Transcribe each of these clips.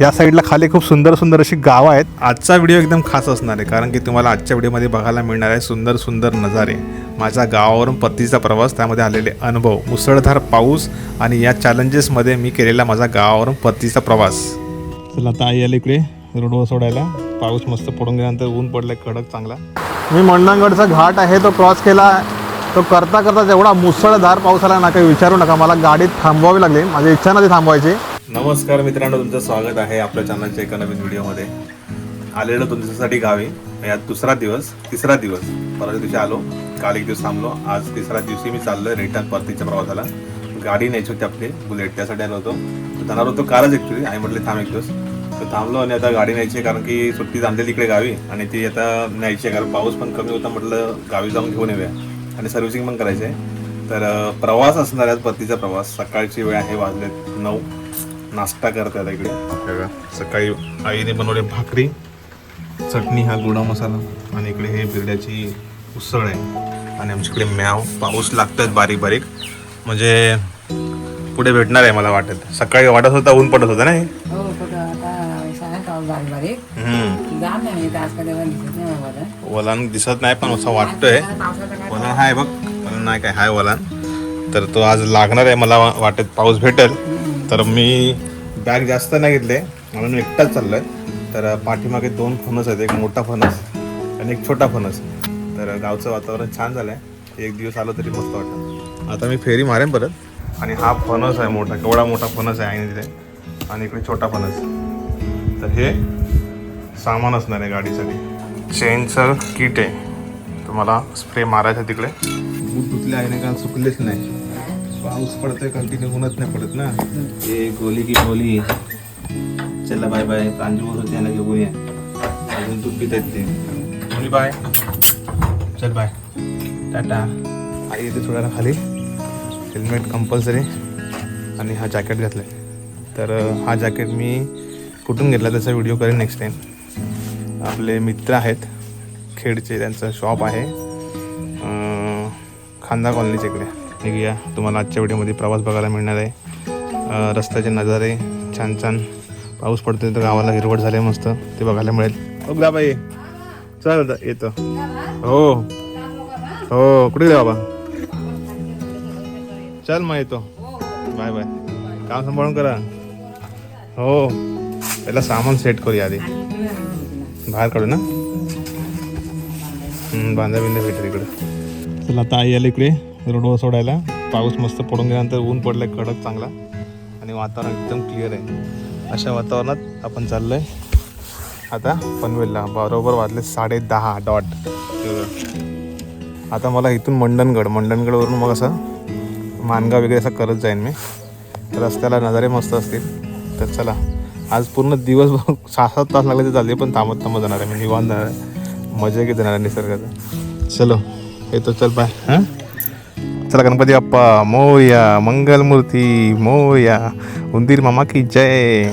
या साईडला खाली खूप सुंदर सुंदर अशी गावं आहेत. आजचा व्हिडिओ एकदम खास असणार आहे कारण की तुम्हाला आजच्या व्हिडिओमध्ये बघायला मिळणार आहे सुंदर सुंदर नजारे. माझ्या गावावरून पत्तीचा प्रवास त्यामध्ये आलेले अनुभव मुसळधार पाऊस आणि या चॅलेंजेसमध्ये मी केलेला माझा गावावरून पत्तीचा प्रवास. चला आता आई आली इकडे रोडवर सोडायला. पाऊस मस्त पडून गेल्यानंतर ऊन पडलाय कडक चांगला. मी मंडणगडचा घाट आहे तो क्रॉस केला. तो करता करता जेवढा मुसळधार पाऊस आला ना काही विचारू नका मला गाडीत थांबवावी लागली. माझी इच्छा नव्हती थांबवायची. नमस्कार मित्रांनो तुमचं स्वागत आहे आपल्या चॅनलच्या एका नवीन व्हिडिओमध्ये. आलेलो तुमच्यासाठी गावी यात दुसरा दिवस तिसरा दिवस. परत दिवशी आलो काल एक दिवस थांबलो. आज तिसऱ्या दिवशी मी चाललोय रिटर्न परतीच्या प्रवासाला. गाडी न्यायची होती आपली बुलेट त्यासाठी आलो होतो. जाणार होतो कालच ॲक्च्युली आई म्हटले थांब एक दिवस. तर थांबलो आणि आता गाडी न्यायची आहे कारण की सुट्टी आणलेली इकडे गावी. आणि ती आता न्यायची आहे कारण पाऊस पण कमी होता म्हटलं गावी जाऊन घेऊन येऊया. आणि सर्व्हिसिंग पण करायची आहे तर प्रवास असणार आहे परतीचा प्रवास. सकाळची वेळ आहे वाजलेत नऊ. नाश्ता करतात इकडे. बघा, सकाळी आईने बनवले भाकरी चटणी हा गोडा मसाला आणि इकडे हे बिरड्याची उसळ आहे. आणि आमच्याकडे म्याव पाऊस लागतात बारीक बारीक. म्हणजे पुढे भेटणार आहे मला वाटत. सकाळी वाटत होता ऊन पडत होता नाही हो? जाम नाही वलान दिसत नाही पण असं वाटतंय. वलन हाय बघ. वलन नाही काय हाय वलन. तर तो आज लागणार आहे मला वाटत पाऊस भेटेल. तर मी बॅग जास्त नाही घेतले. म्हणून एकटाच एकटाच चाललोय. तर पाठीमागे दोन फणस आहेत. एक मोठा फणस आणि एक छोटा फणस. तर गावचं वातावरण छान झालंय. एक दिवस आलो तरी मस्त वाटतं आता मी फेरी मारेन परत. आणि हा फणस आहे मोठा. केवढा मोठा फणस आहे आईने तिथे आणि इकडे छोटा फणस. तर हे सामान असणार आहे गाडीसाठी. चेनचं किट आहे. तुम्हाला स्प्रे मारायचा तिकडे. बूट धुतले आहे ना कारण सुकलेच नाही. पाऊस पडतोय कंटिन्यू ऊनच नाही पडत ना. ए गोली की गोली चला बाय बाय कांजू होते ना घेऊया अजून तू पित आहेत ते. गोली बाय चल बाय टाटा. आई इथे थोड्या खाली. हेल्मेट कंपल्सरी आणि हा जॅकेट घातलाय. तर हा जॅकेट मी कुठून घेतला त्याचा व्हिडिओ करेन नेक्स्ट टाईम आपले मित्र आहेत. खेडचे त्यांचं शॉप आहे. खांदा कॉलनीच्या इकडे. निघूया तुम्हाला आजच्या व्हिडिओमध्ये प्रवास बघायला मिळणार आहे. रस्त्याचे नजारे छान छान. पाऊस पडतोय तर गावाला हिरवट झाले मस्त. ते बघायला मिळेल. बघ बाई. चल येतो. हो. हो. कुठे गेले बाबा? चल मग येतो. Bye bye. काम सांभाळून करा. हो. पहिला सामान सेट करूया आधी. बाहेर काढू ना. बांधा बिंदा भेटेल इकडे. चला आता आई आलं इकडे रोडवर सोडायला. पाऊस मस्त पडून गेल्यानंतर ऊन पडलाय कडक चांगला. आणि वातावरण एकदम क्लिअर आहे. अशा वातावरणात आपण चाललोय. आता पनवेलला बरोबर वाजले साडे दहा डॉट आता मला इथून मंडणगड मंडणगडवरून मग असं मानगाव वगैरे असं करत जाईन मी. रस्त्याला नजारे मस्त असतील. तर चला आज पूर्ण दिवस सहा सात तास लागले तर चालले पण थांबत थांबत जाणार आहे. मी निवांत जाणार आहे. मजा घेत जाणार आहे निसर्गाचा. चलो. येतो चल बाय. हां? चला गणपती बाप्पा मोया मंगलमूर्ती मोया उंदीर मामा की जय.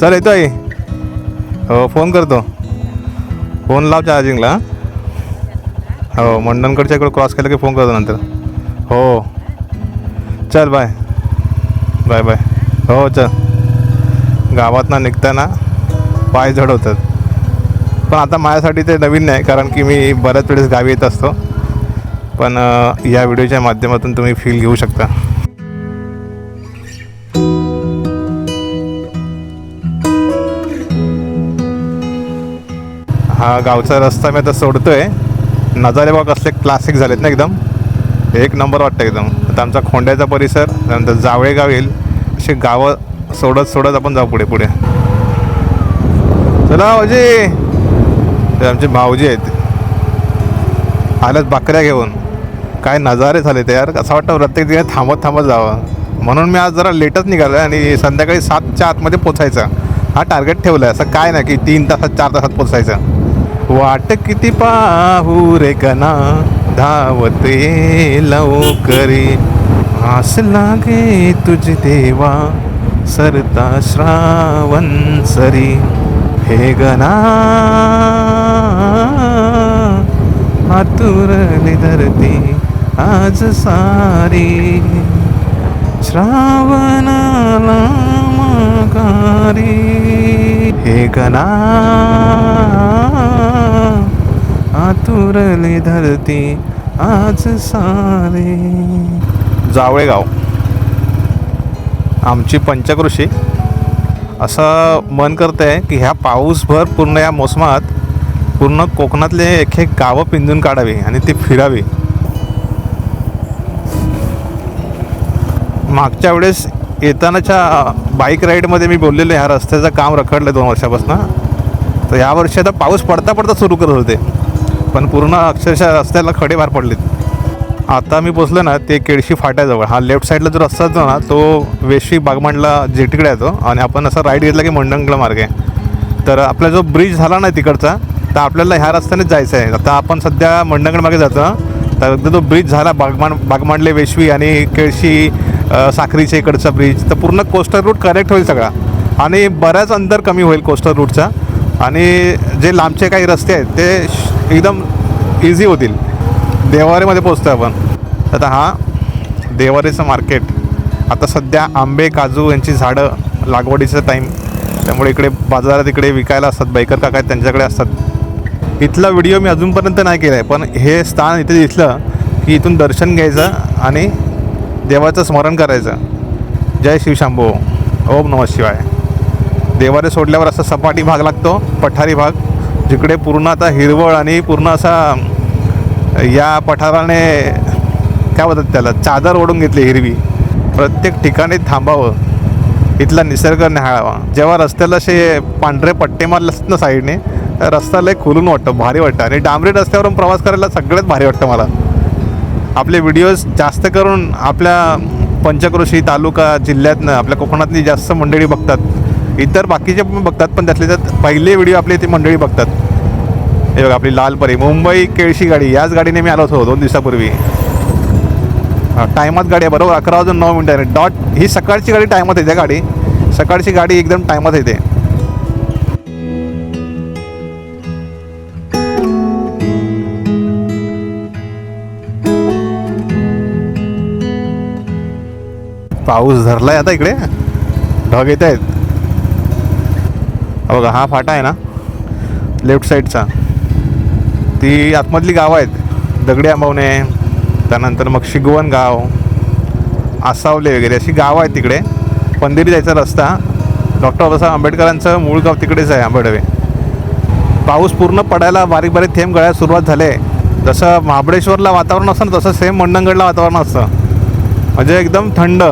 चल येतो आई हो फोन करतो. फोन लाव चार्जिंगला हो? मंडणकडच्या इकडे क्रॉस केलं की फोन करतो नंतर. हो. चल बाय. Bye bye. हो चल. गावात ना निघताना पाय झडवतात. होतात पण आता माझ्यासाठी ते नवीन नाही कारण की मी बऱ्याच वेळेस गावी येत असतो. पण या व्हिडिओच्या माध्यमातून तुम्ही फील घेऊ शकता. हा गावचा रस्ता मी आता सोडतोय. नजारे बघ असले क्लासिक झालेत ना एकदम. एक नंबर वाटतं एकदम. आता आमचा खोंड्याचा परिसर त्यानंतर जावळेगाव येईल. असे गावं सोडत सोडत आपण जाऊ पुढे पुढे चला भाऊजी ते आमचे भाऊजी आहेत. आल्यात बकऱ्या घेऊन. काय नजारे झाले ते यार. असं वाटतं प्रत्येक ठिकाणी थांबत थांबत जावं. म्हणून मी आज जरा लेटच निघालो आणि संध्याकाळी सातच्या आतमध्ये पोचायचा. हा टार्गेट ठेवला आहे असं काय नाही की तीन तासात चार तासात पोचायचं. वाट किती पाहू रे गना धावते लवकरी. आस लागे तुझ देवा. सरता श्रावण सरी. हे गना. आतुरली धरती आज सारी। श्रावणाला सारी हे गणा आतुरली धरती आज सारे। जावळे गाव आमची पंचकृषी असं मन करतं आहे की ह्या पाऊसभर पूर्ण या मोसमात पूर्ण कोकणातले एक एक गावं पिंजून काढावी आणि ती फिरावी. मागच्या वेळेस येतानाच्या बाईक राईडमध्ये मी बोललेलो ह्या रस्त्याचं काम रखडलं दोन वर्षापासून. तर ह्या वर्षी आता पाऊस पडता पडता सुरू करत होते पण पूर्ण अक्षरशः रस्त्याला खडे बाहेर पडलेत. आता मी पोचलो ना ते केळशी फाट्याजवळ. हा लेफ्ट साईडला जो रस्ता असतो ना तो वेशी बागमांडला तिकडे येतो आणि आपण असा राईट घेतला की मंडणगड मार्ग. आहे तर आपला जो ब्रिज झाला ना तिकडचा तर आपल्याला ह्या रस्त्यानेच जायचं आहे. आता आपण सध्या मंडणगड मागे जातो तर एकदा तो ब्रिज झाला बागमांड बागमांडले वेशवी आणि केळशी साखरीचे साखरीच्या इकडचा ब्रिज तर पूर्ण कोस्टल रूट कनेक्ट होईल सगळा. आणि बऱ्याच अंतर कमी होईल कोस्टल रूटचा. आणि जे लांबचे काही रस्ते आहेत ते श- एकदम इझी होतील. देवारेमध्ये पोचतो आपण. आता हा देवारेचं मार्केट आता सध्या आंबे काजू यांची झाडं लागवडीचं टाईम त्यामुळे इकडे बाजारात इकडे विकायला असतात बायकर काका त्यांच्याकडे असतात. इथला व्हिडिओ मी अजूनपर्यंत नाही केला आहे पण हे स्थान इथे दिसलं की इथून दर्शन घ्यायचं आणि देवाचं स्मरण करायचं. जय शिवशांभो ओम नमः शिवाय. देवारे सोडल्यावर असा सपाटी भाग लागतो पठारी भाग जिकडे पूर्ण आता हिरवळ आणि पूर्ण असा या पठाराने काय म्हणतात त्याला चादर ओढून घेतली हिरवी. प्रत्येक ठिकाणी थांबावं. इथला निसर्ग न्याहाळावा. जेव्हा रस्त्याला असे पांढरे पट्टे मारले असतात ना साईडने रस्ता लय खुलून वाटतं भारी वाटतं. आणि डांबरी रस्त्यावरून प्रवास करायला सगळ्यात भारी वाटतं मला. आपले व्हिडिओज जास्त करून आपल्या पंचक्रोशी तालुका जिल्ह्यातनं आपल्या कोकणातली जास्त मंडळी बघतात. इतर बाकीचे पण बघतात पण त्यातले त्यात पहिले व्हिडिओ आपले ते मंडळी बघतात. हे बघा आपली लालपरी मुंबई केळशी गाडी. याच गाडीने मी आलो होतो दोन दिवसापूर्वी. टायमात गाडी आहे बरोबर अकरा वाजून नऊ मिनिटं आहे. डॉट ही सकाळची गाडी टायमात येते गाडी. सकाळची गाडी एकदम टायमात येते. पाऊस धरलाय आता इकडे. ढग येत आहेत. बघा हा फाटा आहे ना लेफ्ट साईडचा. ती आतमधली गावं आहेत. दगडी आंबवणे त्यानंतर मग शिगवण गाव आसावले वगैरे अशी गावं आहेत तिकडे. पंदिरी जायचा रस्ता. डॉक्टर बाबासाहेब आंबेडकरांचं मूळ गाव तिकडेच आहे आंबेडवे. पाऊस पूर्ण पडायला बारीक बारीक थेंब गळायला सुरुवात झाले. जसं महाबळेश्वरला वातावरण असतं ना तसं सेम मंडणगडला वातावरण असतं. म्हणजे एकदम थंड.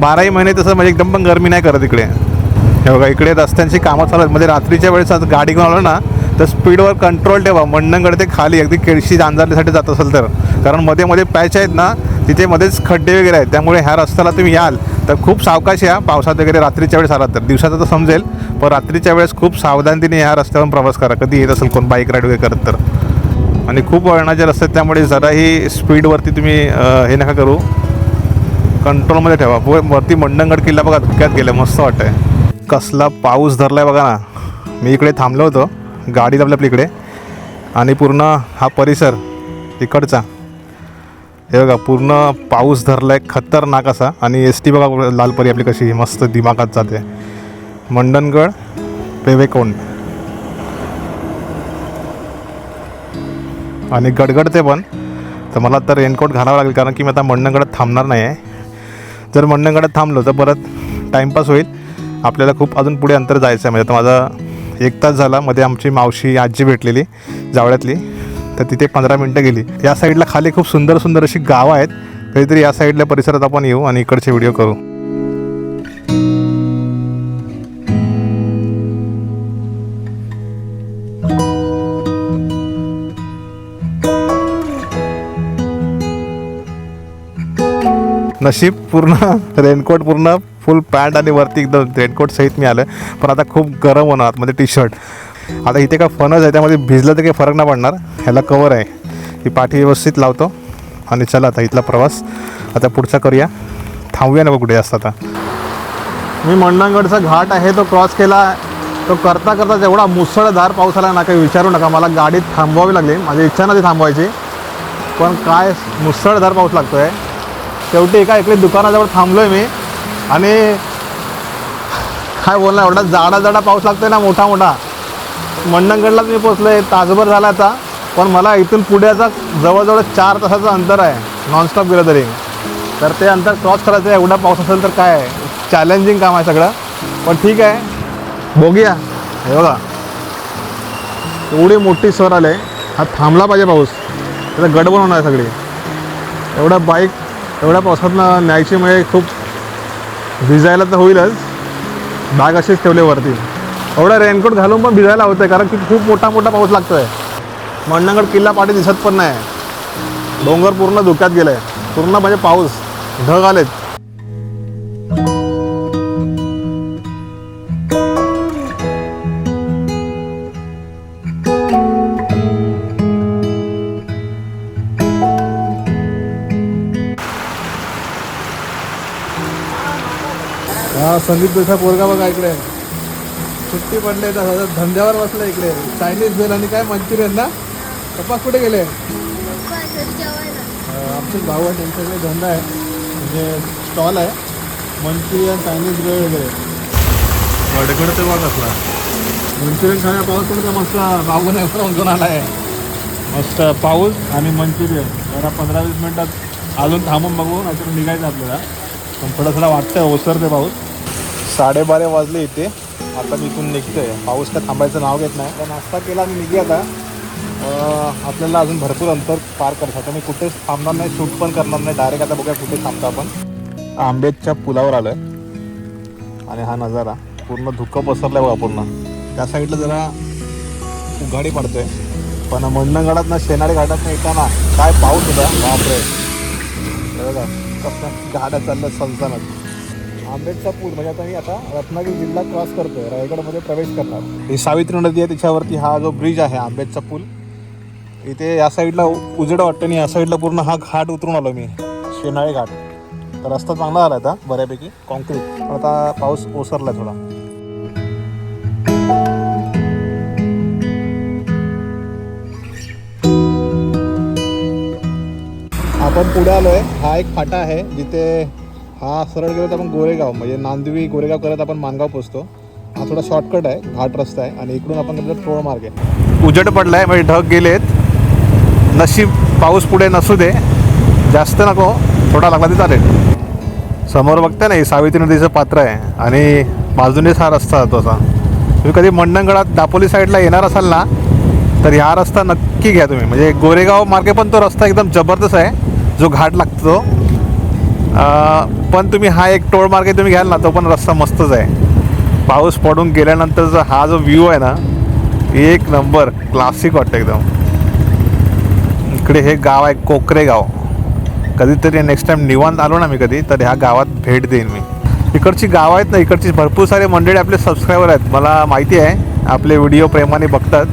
बाराही महिने तसं म्हणजे एकदम पण गरमी नाही करत इकडे. हे बघा इकडे रस्त्यांची कामं चालत म्हणजे रात्रीच्या वेळेस गाडी घेऊन आलो ना तर स्पीडवर कंट्रोल ठेवा. मंडणकडे ते खाली अगदी केळशी अंजारण्यासाठी जात असेल तर. कारण मध्ये मध्ये पॅच आहेत ना तिथे मध्येच खड्डे वगैरे आहेत. त्यामुळे ह्या रस्त्याला तुम्ही याल तर खूप सावकाश या. पावसात वगैरे रात्रीच्या वेळेस आलात तर. दिवसाचं तर समजेल पण रात्रीच्या वेळेस खूप सावधानतेने ह्या रस्त्यावरून प्रवास करा. कधी येत असेल कोण बाईक राईड वगैरे करत तर. आणि खूप वळणाचे रस्ते आहेत. त्यामुळे जराही स्पीडवरती तुम्ही हे नका करू. कंट्रोलमध्ये ठेवा. वरती मंडणगड किल्ला बघा धुक्यात गेलं मस्त वाटतंय. कसला पाऊस धरलाय बघा ना. मी इकडे थांबलो होतो गाडी लावली आपल्या इकडे. आणि पूर्ण हा परिसर इकडचा हे बघा पूर्ण पाऊस धरलाय खतरनाक असा. आणि एस टी बघा लालपरी आपली कशी मस्त दिमागात जाते. मंडणगड पेवेकोंड. आणि गडगडते पण. तर मला तर रेनकोट घालावं लागेल कारण की मी आता मंडणगडात थांबणार नाही आहे जर मंडणगडात थांबलो तर परत टाईमपास होईल. आपल्याला खूप अजून पुढे अंतर जायचं आहे. म्हणजे आता माझा एक तास झाला. मध्ये आमची मावशी आजी भेटलेली जावळ्यातली. तर तिथे पंधरा मिनटं गेली. या साईडला खाली खूप सुंदर सुंदर अशी गावं आहेत. कधीतरी या साईडल्या परिसरात आपण येऊ आणि इकडचे व्हिडिओ करू. नशीब पूर्ण रेनकोट पूर्ण फुल पॅन्ट आणि वरती एकदम रेनकोट सहित मी आलं पण आता खूप गरम होणार आतमध्ये टी शर्ट आता इथे का फनच आहे त्यामध्ये भिजलं तर काही फरक नाही पडणार. ह्याला कवर आहे. ही पाठी व्यवस्थित लावतो. आणि चला आता इथला प्रवास. आता पुढचा करूया. थांबूया ना कुठे जास्त आता. मी मंडणगडचा घाट आहे तो क्रॉस केला. तो करता करता जेवढा मुसळधार पाऊस आला ना काही विचारू नका. मला गाडीत थांबवावी लागली. माझी इच्छा नव्हती थांबवायची. पण काय मुसळधार पाऊस लागतो आहे शेवटी एका इकडे दुकानाजवळ थांबलो आहे मी. आणि काय बोलणार एवढा जाडा जाडा पाऊस लागतो ना मोठा मोठा. मंडणगडलाच मी पोचलो आहे तासभर झाला आता. पण मला इथून पुढ्याचा जवळजवळ चार तासाचं अंतर आहे. नॉनस्टॉप गेलं तरी. तर ते अंतर क्रॉस करायचं आहे एवढा पाऊस असेल तर काय? चॅलेंजिंग काम आहे सगळं. पण ठीक आहे. बघूया. हे बघा. एवढी मोठी सर आले. हा थांबला पाहिजे पाऊस. त्याचा गडबड होणार सगळी. एवढा बाईक एवढ्या पावसातनं न्यायची म्हणजे खूप भिजायला तर होईलच. बॅग असेच ठेवले वरती. एवढा रेनकोट घालून पण भिजायला होतं कारण की खूप मोठा मोठा पाऊस लागतो आहे मंडणगड किल्ला पाठी दिसत पण नाही. डोंगर पूर्ण धुक्यात आहे पूर्ण म्हणजे पाऊस. ढग आलेत. संदीप पेशा पोरगा बघा इकडे. सुट्टी पडले तर धंद्यावर बसलं इकडे. चायनीज बेल आणि काय मंचुरियन ना? तपास कुठे गेले? आमचे भाऊ आहे त्यांच्याकडे धंदा आहे. म्हणजे स्टॉल आहे. मंचुरियन चायनीज बेल वगैरे गडगड ते बघ असला मंचुरियन खाण्या पाऊस पडतो मस्त भाऊ नाही आला आहे मस्त पाऊस आणि मंचुरियन. जरा पंधरा वीस मिनटात अजून थांबून बघू नाहीतर निघायचं आपल्याला. पण थोडं थोडा वाटतंय ओसरते पाऊस. साडेबारा वाजले इथे. आता मी इथून निघतोय. पाऊस काय थांबायचं नाव घेत नाही. पण नाश्ता केला मी निघे आता. आपल्याला अजून भरपूर अंतर पार करायचं आता मी कुठेच थांबणार नाही शूट पण करणार नाही. डायरेक्ट आता बघूया कुठे थांबतो आपण. आंबेच्या पुलावर आलोय. आणि हा नजारा. पूर्ण धुकं पसरलाय बघा पूर्ण. त्या साईडला जरा उघाडी पडतोय. पण मंडणगडात ना शेनाडी घाटात येताना काय पाऊस होता? बापरे. बघा कसं गाड्या चालल्या सनसनच. आंबेडचा पूल म्हणजे आता मी आता रत्नागिरी जिल्हा क्रॉस करतोय रायगडमध्ये प्रवेश करणार. ही सावित्री नदी आहे त्याच्यावरती हा जो ब्रिज आहे आंबेडचा पूल इथे या साईडला उ- उजेड वाटतं आणि या साईडला पूर्ण हा घाट उतरून आलो मी शेनाळे घाट. तर रस्ता चांगला झाला आता बऱ्यापैकी कॉन्क्रीट पण आता पाऊस ओसरला थोडा. आपण पुढे आलोय हा एक फाटा आहे जिथे हा सरळ गेलो तर आपण गोरेगाव म्हणजे नांदवी गोरेगाव करत आपण मानगाव पोचतो. हा थोडा शॉर्टकट आहे घाट रस्ता आहे आणि इकडून आपण थोडं मार्ग आहे. उजड पडलाय म्हणजे ढग गेलेत. नशीब पाऊस पुढे नसू दे. जास्त नको थोडा लागला ते चालेल. समोर बघताय ना हे सावित्री नदीचं पात्र आहे आणि बाजूनेच हा रस्ता जातो असा. तुम्ही कधी मंडणगडात दापोली साईडला येणार असाल ना तर ह्या रस्ता नक्की घ्या तुम्ही. म्हणजे गोरेगाव मार्गे पण तो रस्ता एकदम जबरदस्त आहे जो घाट लागतो पण तुम्ही हा एक टोळ मार्गे तुम्ही घ्याल ना तो पण रस्ता मस्तच आहे. पाऊस पडून गेल्यानंतरचा हा जो व्ह्यू आहे ना एक नंबर क्लासिक वाटतं एकदम. इकडे हे गाव आहे कोकरे गाव. कधीतरी नेक्स्ट टाइम निवांत आलो ना मी कधी तर ह्या गावात भेट देईन मी. इकडची गाव आहेत ना इकडची भरपूर सारे मंडळी आपले सबस्क्रायबर आहेत. मला माहिती आहे आपले व्हिडिओ प्रेमाने बघतात.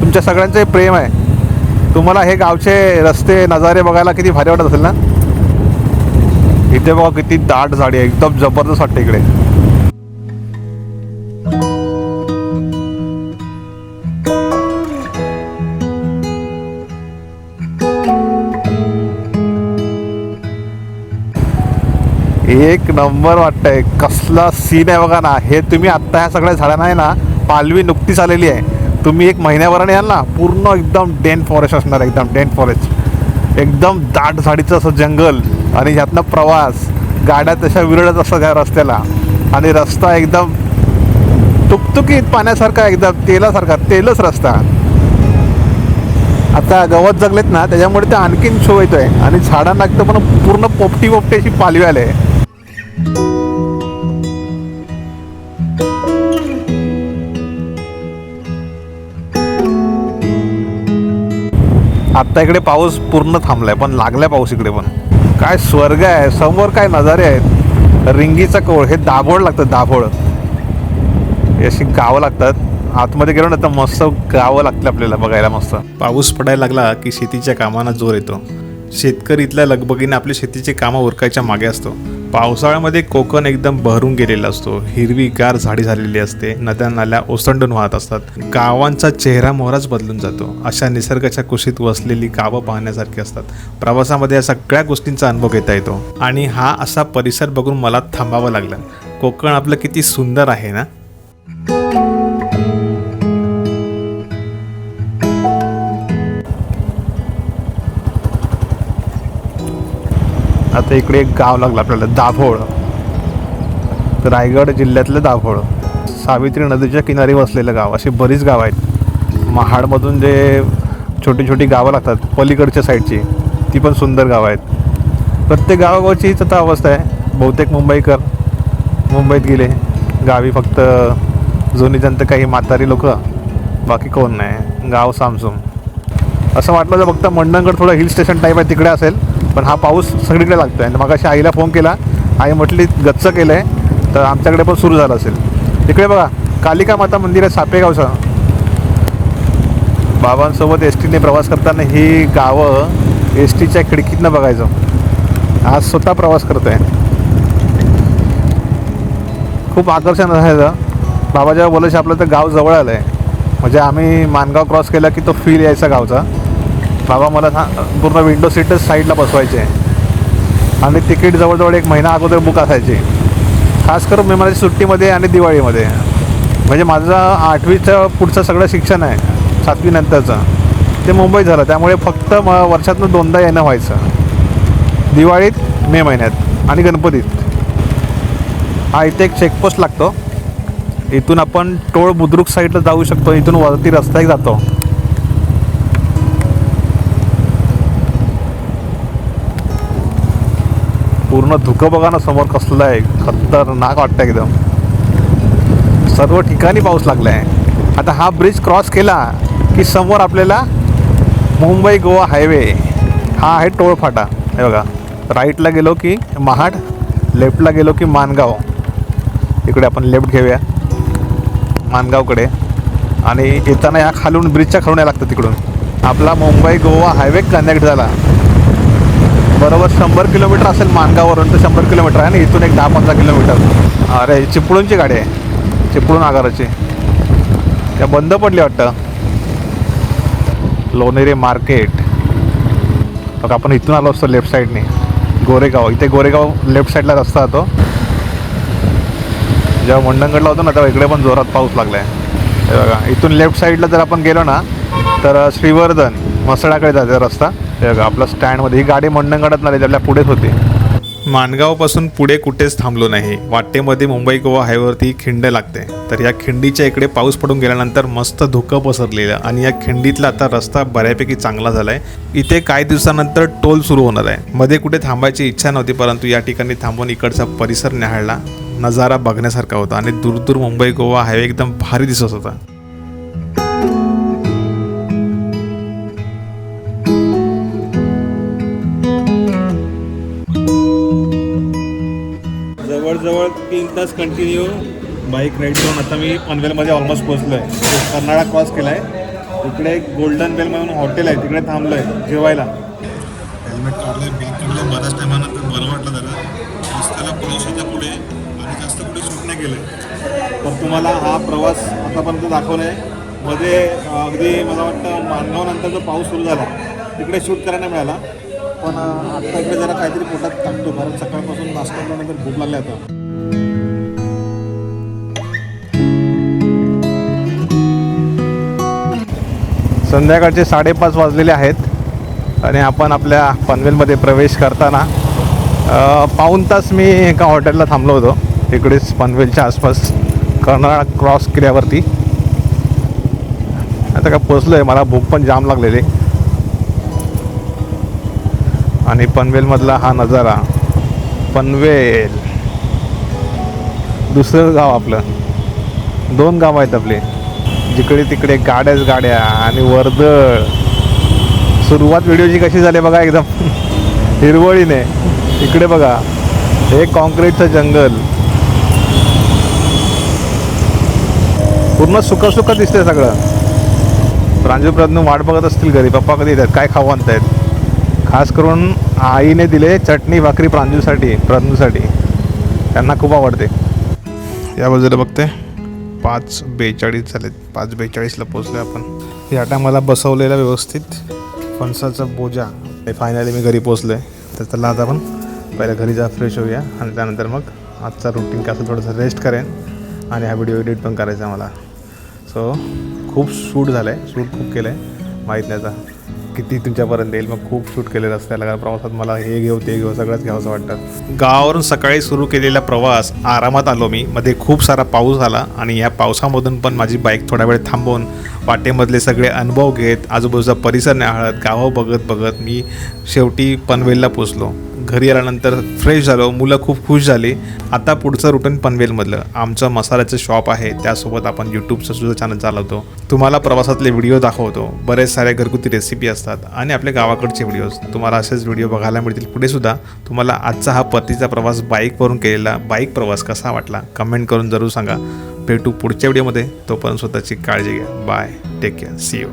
तुमच्या सगळ्यांचे प्रेम आहे. तुम्हाला हे गावचे रस्ते नजारे बघायला किती भारी वाटत असेल ना? इथे बघा किती दाट झाडी आहे एकदम जबरदस्त वाटते इकडे. एक नंबर वाटतंय. कसला सीन आहे बघा ना. हे तुम्ही आत्ता ह्या सगळ्या झाडांना आहे ना पालवी नुकतीच आलेली आहे. तुम्ही एक महिन्याभराने याल ना पूर्ण एकदम डेन फॉरेस्ट असणार आहे, एकदम डेन फॉरेस्ट एकदम दाट झाडीचं असं जंगल आणि ह्यातनं प्रवास. गाड्या तशा विरळत असतात ह्या रस्त्याला. आणि रस्ता एकदम तुकतुकीत पाण्यासारखा एकदम तेलासारखा तेलच रस्ता. आता गवत जगलेत ना त्याच्यामुळे ते आणखीन शो येतोय आणि झाडांना एकदम पण पूर्ण पोपटी पोपटी अशी पालवी आले आत्ता इकडे पाऊस पूर्ण थांबलाय पण लागलाय पाऊस इकडे पण. काय स्वर्ग आहे समोर काय नजारे आहेत? रिंगीचा कोळ हे दाभोळ लागतं दाभोळ. अशी गावं लागतात. आतमध्ये गेलो ना तर मस्त गावं लागतं आपल्याला बघायला मस्त. पाऊस पडायला लागला की शेतीच्या कामांना जोर येतो. शेतकरी इथल्या लगबगीने आपली शेतीची कामं उरकायच्या मागे असतो. पावसाळ्यामध्ये कोकण एकदम बहरून गेलेला असतो. हिरवीगार झाडी झालेली असते. नद्या नाल्या ओसंडून वाहत असतात. गावांचा चेहरा मोहराच बदलून जातो. अशा निसर्गाच्या कुशीत वसलेली गावं पाहण्यासारखी असतात. प्रवासामध्ये या सगळ्या गोष्टींचा अनुभव घेता येतो. आणि हा असा परिसर बघून मला थांबावं लागलं. कोकण आपलं किती सुंदर आहे ना? आता इकडे एक गाव लागलं आपल्याला दाभोळ. तर रायगड जिल्ह्यातलं दाभोळ. सावित्री नदीच्या किनारी वसलेलं गाव अशी बरीच गावं आहेत. महाडमधून जे छोटी छोटी गावं लागतात पलीकडच्या साईडची ती पण सुंदर गावं आहेत. प्रत्येक गावागावची हीच आता अवस्था आहे. बहुतेक मुंबईकर मुंबईत गेले. गावी फक्त जुनी जनता काही म्हातारी लोक बाकी कोण नाही. गाव सामसूम. असं वाटलं तर फक्त मंडणगड थोडं हिल स्टेशन टाईप आहे तिकडे असेल. पण हा पाऊस सगळीकडे लागतो आहे मग अशी आईला फोन केला. आई म्हटली गच्च केलं आहे तर आमच्याकडे पण सुरू झालं असेल. तिकडे बघा कालिका माता मंदिर आहे सापेगावचं. बाबांसोबत एस टीने प्रवास करताना ही गावं एस टीच्या खिडकीतनं बघायचं. आज स्वतः प्रवास करत आहे खूप आकर्षण असायचं बाबा जेव्हा आपलं तर गाव जवळ आलं आहे म्हणजे आम्ही मानगाव क्रॉस केला की तो फील यायचा गावचा. बाबा मला पूर्ण विंडो सीटच साईडला बसवायचे. आणि तिकीट जवळजवळ एक महिना अगोदर बुक असायची. खास करून मी माझ्या सुट्टीमध्ये आणि दिवाळीमध्ये. म्हणजे माझं आठवीचं पुढचं सगळं शिक्षण आहे सातवीनंतरचं ते मुंबईत झालं. त्यामुळे फक्त म वर्षातनं दोनदा येणं व्हायचं. दिवाळीत मे महिन्यात आणि गणपतीत. हा इथे एक चेकपोस्ट लागतो. इथून आपण टोळ बुद्रुक साईडला जाऊ शकतो. इथून वरती रस्ता एक जातो. पूर्ण धुकं बघा ना समोर कसलं आहे. खतरनाक वाटतं एकदम. सर्व ठिकाणी पाऊस लागला आहे आता हा ब्रिज क्रॉस केला की समोर आपल्याला मुंबई गोवा हायवे हा आहे टोळफाटा. हे बघा. राईटला गेलो की महाड लेफ्टला गेलो की मानगाव. इकडे आपण लेफ्ट घेऊया. मानगावकडे. आणि येताना या खालून ब्रिजच्या खालून यायला लागतं तिकडून. आपला मुंबई गोवा हायवे कनेक्ट झाला. बरोबर शंभर किलोमीटर असेल मानगाववरून तर शंभर किलोमीटर आहे आणि इथून एक दहा पंधरा किलोमीटर. अरे चिपळूणची गाडी आहे. चिपळूण आगाराची. त्या बंद पडली वाटतं. लोणेरे मार्केट. बघा आपण इथून आलो असतो लेफ्ट साईडने. गोरेगाव. इथे गोरेगाव लेफ्ट साईडला रस्ता जातो. जेव्हा मंडणगडला होतो ना तेव्हा इकडे पण जोरात पाऊस लागला आहे बघा इथून लेफ्ट साईडला जर आपण गेलो ना तर श्रीवर्धन मसळाकडे जाते रस्ता. आपलं स्टँडमध्ये ही गाडी मंडणगडात नाही त्याला पुढेच होते. माणगावपासून पुढे कुठेच थांबलो नाही. वाटेमध्ये मुंबई गोवा हायवेवरती खिंड लागते. तर या खिंडीच्या इकडे पाऊस पडून गेल्यानंतर मस्त धुकं पसरलेलं आणि या खिंडीतला आता रस्ता बऱ्यापैकी चांगला झाला आहे इथे काही दिवसानंतर टोल सुरू होणार आहे. मध्ये कुठे थांबायची इच्छा नव्हती परंतु या ठिकाणी थांबून इकडचा परिसर न्याहाळला नजारा बघण्यासारखा होता आणि दूर दूर मुंबई गोवा हायवे एकदम भारी दिसत होता. तास कंटिन्यू बाईक राईड करून आता मी पनवेलमध्ये ऑलमोस्ट पोहोचलो आहे कर्नाळा क्रॉस केला आहे इकडे एक गोल्डन बेल म्हणून हॉटेल आहे. तिकडे थांबलो आहे जेवायला. हेल्मेट काढलं बिल काढलं बऱ्याच टायमानंतर बरं वाटलं जरा. रस्त्याला पाऊस होता पुढे आणि जास्त पुढे शूट नाही केलं. तर तुम्हाला हा प्रवास आतापर्यंत दाखवला आहे मध्ये अगदी मला वाटतं मानगावनंतर जो पाऊस सुरू झाला तिकडे शूट करायला मिळाला. पण आत्ता इकडे जरा काहीतरी पोटात टाकतो कारण सकाळपासून नाश्ता केल्यानंतर भूक लागली आता. संध्याकाळचे साडेपाच वाजलेले आहेत आणि आपण आपल्या पनवेलमध्ये प्रवेश करताना पाऊन पाऊण तास मी एका हॉटेलला थांबलो होतो. इकडेच पनवेलच्या आसपास कर्नाळा क्रॉस केल्यावरती आता का पोचलो आहे मला भूक पण जाम लागलेली. आणि पनवेलमधला हा नजारा पनवेल. दुसरं गाव आपलं. दोन गाव आहेत आपले. जिकडे तिकडे गाड्याच गाड्या आणि वर्दळ. सुरुवात व्हिडिओची कशी झाली बघा एकदम हिरवळीने. इकडे बघा हे कॉन्क्रीटचं जंगल पूर्ण सुख सुख दिसतंय सगळं. प्रांजू प्रज्ञू वाट बघत असतील घरी पप्पा कधी येतात? काय खाऊ आणतायत? खास करून आईने दिले चटणी भाकरी प्रांजूसाठी प्रज्ञूसाठी. त्यांना खूप आवडते. या बाजूला बघते. पाच बेचाळीस झालेत. पाच बेचाळीसला पोचलो आपण. या टायमाला बसवलेला व्यवस्थित फणसाचा बोजा. हे फायनली मी घरी पोचलो आहे तर चला आता आपण पहिल्या घरी जा फ्रेश होऊया. आणि त्यानंतर मग आजचा रुटीन कसं थोडंसं रेस्ट करेन. आणि हा व्हिडिओ एडिट पण करायचा मला. सो खूप शूट झालं आहे शूट खूप केलं आहे माहीत नाही आता. किती तुमच्यापर्यंत येईल? मग खूप शूट केलेलं असतं. कारण प्रवासात मला हे घेऊ ते घेऊ सगळंच घ्यावंसं वाटतं. गावावरून सकाळी सुरू केलेला प्रवास आरामात आलो मी. मध्ये खूप सारा पाऊस आला आणि या पावसामधून पण माझी बाईक थोडा वेळ थांबवून वाटेमधले सगळे अनुभव घेत आजूबाजूचा परिसर न्याहाळत गावं बघत बघत मी शेवटी पनवेलला पोचलो घरी आल्यानंतर फ्रेश झालो मुलं खूप खुश झाली. आता पुढचं रुटीन पनवेलमधलं. आमचं मसाल्याचं शॉप आहे त्यासोबत आपण यूट्यूबचं सुद्धा चॅनल चालवतो. तुम्हाला प्रवासातले व्हिडिओ दाखवतो. बरेच साऱ्या घरगुती रेसिपी असतात आणि आपल्या गावाकडचे व्हिडिओज तुम्हाला असेच व्हिडिओ बघायला मिळतील पुढे सुद्धा. तुम्हाला आजचा हा परतीचा प्रवास बाईकवरून केलेला बाईक प्रवास कसा वाटला? कमेंट करून जरूर सांगा. भेटू पुढच्या व्हिडिओमध्ये तोपर्यंत स्वतःची काळजी घ्या. Bye take care see you